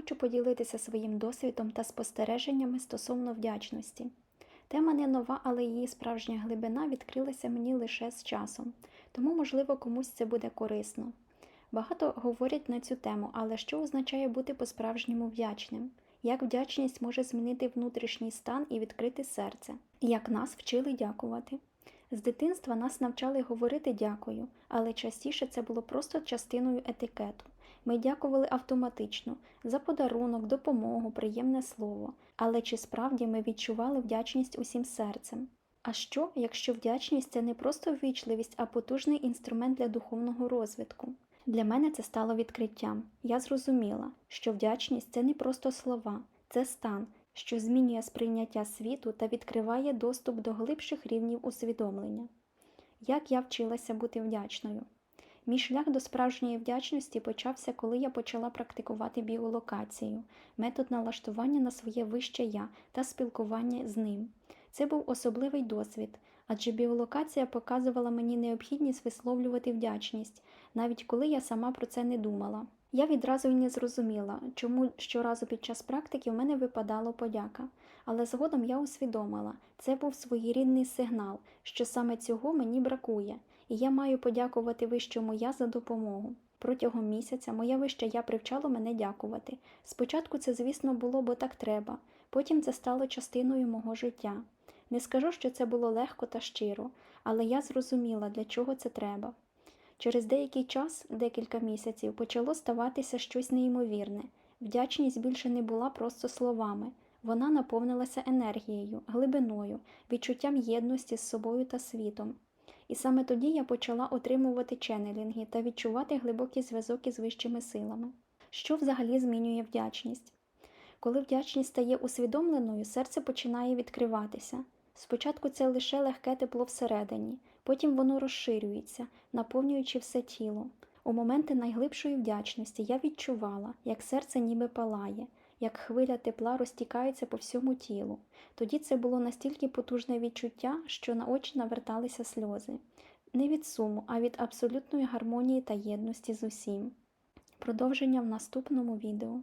хочу поділитися своїм досвідом та спостереженнями стосовно вдячності. Тема не нова, але її справжня глибина відкрилася мені лише з часом, тому, можливо, комусь це буде корисно. Багато говорять на цю тему, але що означає бути по-справжньому вдячним? Як вдячність може змінити внутрішній стан і відкрити серце? Як нас вчили дякувати? З дитинства нас навчали говорити дякую, але частіше це було просто частиною етикету. Ми дякували автоматично за подарунок, допомогу, приємне слово. Але чи справді ми відчували вдячність усім серцем? А що, якщо вдячність це не просто ввічливість, а потужний інструмент для духовного розвитку? Для мене це стало відкриттям. Я зрозуміла, що вдячність це не просто слова, це стан, що змінює сприйняття світу та відкриває доступ до глибших рівнів усвідомлення. Як я вчилася бути вдячною? Мій шлях до справжньої вдячності почався, коли я почала практикувати біолокацію, метод налаштування на своє вище я та спілкування з ним. Це був особливий досвід, адже біолокація показувала мені необхідність висловлювати вдячність, навіть коли я сама про це не думала. Я відразу й не зрозуміла, чому щоразу під час практики в мене випадало подяка, але згодом я усвідомила, це був своєрідний сигнал, що саме цього мені бракує, і я маю подякувати вищому я за допомогу. Протягом місяця моя вища я привчало мене дякувати. Спочатку це, звісно, було, бо так треба, потім це стало частиною мого життя. Не скажу, що це було легко та щиро, але я зрозуміла, для чого це треба. Через деякий час, декілька місяців, почало ставатися щось неймовірне. Вдячність більше не була просто словами, вона наповнилася енергією, глибиною, відчуттям єдності з собою та світом. І саме тоді я почала отримувати ченелінги та відчувати глибокий зв'язок із вищими силами. Що взагалі змінює вдячність? Коли вдячність стає усвідомленою, серце починає відкриватися. Спочатку це лише легке тепло всередині, потім воно розширюється, наповнюючи все тіло. У моменти найглибшої вдячності я відчувала, як серце ніби палає, як хвиля тепла розтікається по всьому тілу. Тоді це було настільки потужне відчуття, що на очі наверталися сльози. Не від суму, а від абсолютної гармонії та єдності з усім. Продовження в наступному відео.